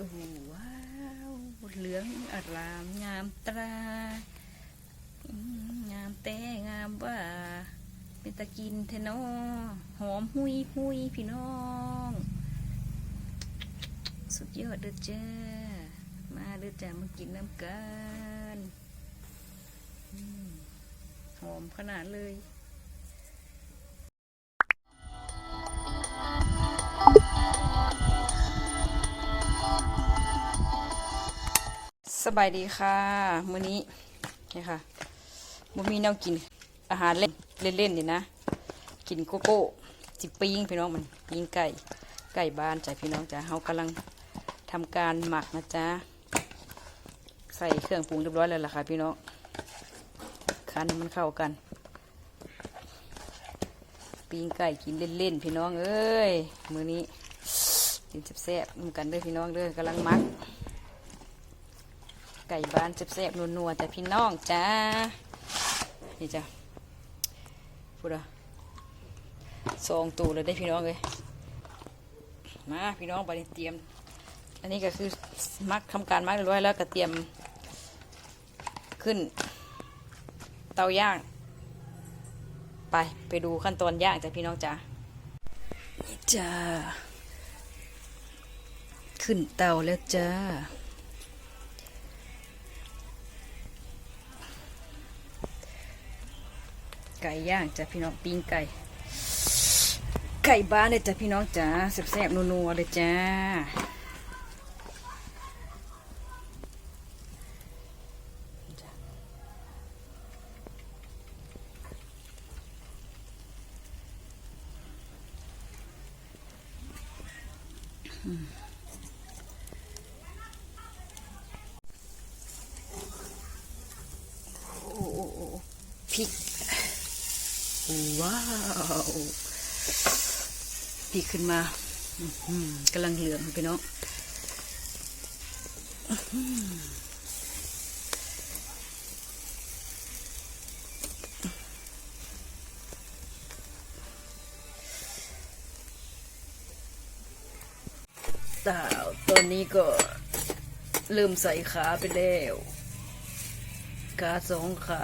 โอ้โหว้าวเหลืองอาราม งามตรางามแต่งามว่า เป็นตะกินเทนอหอมหุยหุยพี่น้อง สุดยอดเด้อจ้ามาเด้อจ้ามากินน้ำกันอืมหอมขนาดเลย บายดีค่ะมื้อนี้นี่ค่ะบ่มีแนวกินอาหารเล่นเล่นๆนี่นะ กินโกโก้จิปิ้งพี่น้องมันปิ้งไก่ไก่บ้านจ้ะพี่น้องจ้ะเฮากำลังทำการหมักนะจ๊ะใส่เครื่องปรุงเรียบร้อยแล้วล่ะค่ะพี่น้องคั้นมันเข้ากันปิ้งไก่กินเล่นๆพี่น้องเอ้ยมื้อนี้กินแซ่บๆนกันเด้อพี่น้องเด้อกำลังหมัก ไก่บ้านแซ่บๆนัวๆจ้ะพี่น้องจ้า นี่จ้ะพูดอะซองตูเลยได้พี่น้องเลยมาพี่น้องไปเตรียม อันนี้ก็คือมักทำการมักเรียบร้อยแล้วก็เตรียมขึ้น เตาย่าง ไปไปดูขั้นตอนย่างจ้ะพี่น้องจ้าจ้าขึ้นเตาแล้วจ้า ไก่ย่างจ้ะพี่น้องปิ้งไก่ ไก่บ้านเลยจ้ะพี่น้องจ้าแซ่บๆนัวๆเลยจ้าโอ้โอ้โอ้พริก ว้าวพีขึ้นมาอื้อหือกำลังเหลืองพี่น้องอื้อหือสาวตอนนี้ก็เริ่มใส่ขาไปแล้ว ขาสองขา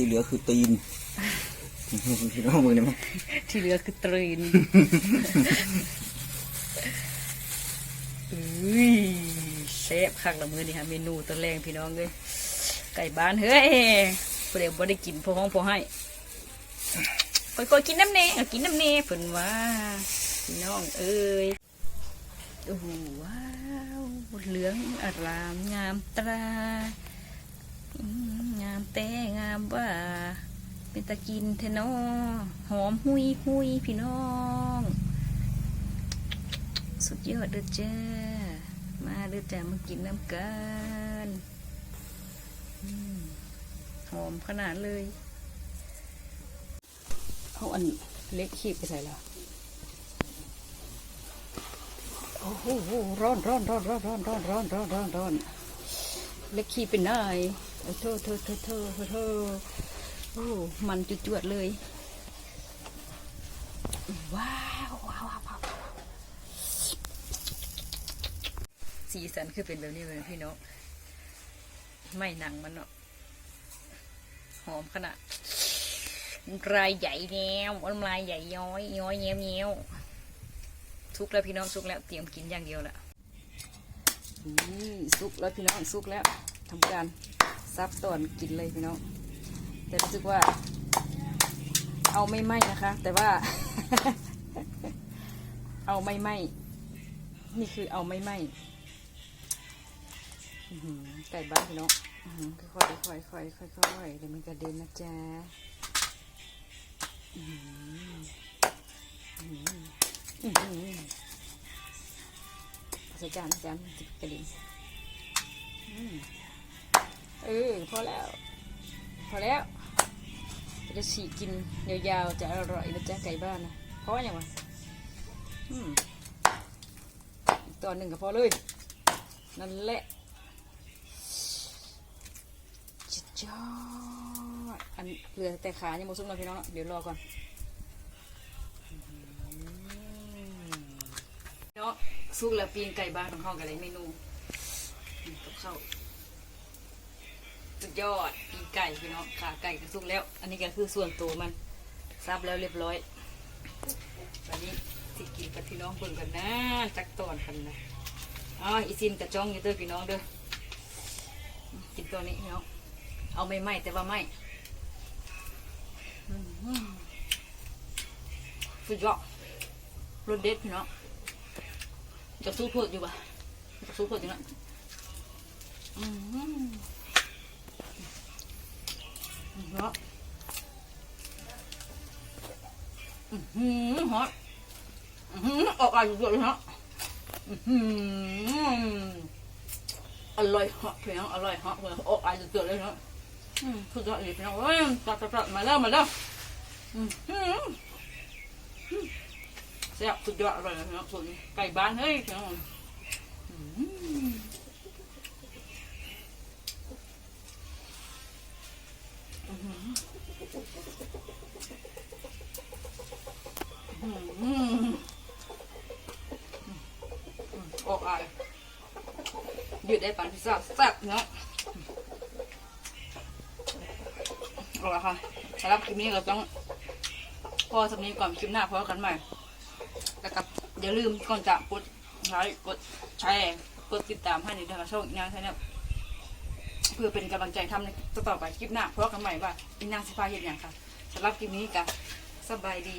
ที่เหลือคือตีนพี่น้องมือนี่มั้งที่เหลือคือตรีนอุ้ยเชฟคักละมือนี่ฮะเมนูตัวแรงพี่น้องเลยไก่บ้านเฮ้ยเดี๋ยวบ่ได้กินพอห้องพอให้ค่อยๆกินน้ำเนเอากินน้ำเนเพิ่นว่าพี่น้องเอ้ยโอ้โหว้าวเหลืองอารามงามตรา งามแต่งามว่า เป็นตะกินเทนอหอมหุยหุยพี่น้อง สุดยอดเด้อจ้ามาเด้อจ้ามากินน้ำกันอืมหอมขนาดเลยเอาอันเล็กขีบไปใส่แล้วโอ้โหร้อนร้อนร้อนร้อนร้อนร้อนร้อนร้อนร้อนเล็กขีบเป็นไงโอ้ โทษโทษโทษโทษโทษโอ้มันจุดจวดๆเลย ว้าวว้าวว้าวสีสันคือเป็นแบบนี้เลยพี่น้องไม่หนังมันเนาะหอมขนาดรายใหญ่แนวน้ำลายใหญ่ย้อยย้อยเงี้ยวเงี้ยวสุกแล้วพี่น้องสุกแล้วเตรียมกินอย่างเดียวละสุกแล้วพี่น้องสุกแล้ว ทำการซับตอนกินเลยพี่น้องแต่รู้สึกว่า เอาไม่ไหมนะคะ แต่ว่า เอาไม่ไหมนี่คือเอาไม่ไหมไก่บ้านพี่น้องอื้อหือค่อยๆค่อยๆค่อยๆค่อยๆเดี๋ยวมันกระเด็นนะจ๊ะอื้อหืออื้อหืออื้อหือเอาใส่จานนะจานมันจะกระเด็นอืม เออพอแล้ว พอแล้วจะฉีกกินยาวๆจะอร่อยนะจ๊ะไก่บ้านนะเพราะอย่างวะอืมอีกตอนหนึ่งก็พอเลย นั่นแหละจุดยอดอันเหลือแต่ขายังโมซุ่มเราพี่น้องเดี๋ยวรอก่อนอืมสุกแล้วปีนไก่บ้านของห้องกันเลยเมนูกับข้าว สุดยอดปีนไก่พี่น้องขาไก่ก็สุกแล้ว อันนี้ก็คือส่วนตัวมันซับแล้วเรียบร้อยวันนี้สิกินกับพี่น้องเบิ่งกันนะจักตอนกันนะอ๋ออีซินกับจ้องอยู่เด้อพี่น้องเด้อกินตัวนี้พี่น้องเอาไม่ไหมแต่ว่าไหมอืมสุดยอดรสเด็ดพี่น้องจะสู้พื่อยู่ปะจะสู้พื่ออยู่นะอืม เนาะอือหือฮอตอือหือออกอะไรอยู่เยเนาะอือหืออร่อยฮอตเพียงอร่อยฮอตเลยออกอะไรอยู่เลยเนาะอืมสุดยอดเลยเพียงเว้ยจัดจัดมาแล้วมาแล้วแซ่บสุดยอดอร่อยเลยนะส่วนไก่บ้านเฮ้ยพี่น้อง ออหืออื้อออกอายยืดได้ปันพิซซ่าแซ่บเนาะเอาละค่ะสำหรับคลิปนี้เราต้องพอสำนี้ก่อนคลิปหน้าพอกันใหม่แล้วก็อย่าลืมก่อนจะกดไลค์กดแชร์กดติดตามให้ในทางช่องงานใช่ไหมเพื่อเป็นกำลังใจทำในต่อไปคลิปหน้าเพราะกันใหม่ว่าอีนางสิพาเห็นอย่างค่ะสำหรับคลิปนี้ก็สบายดี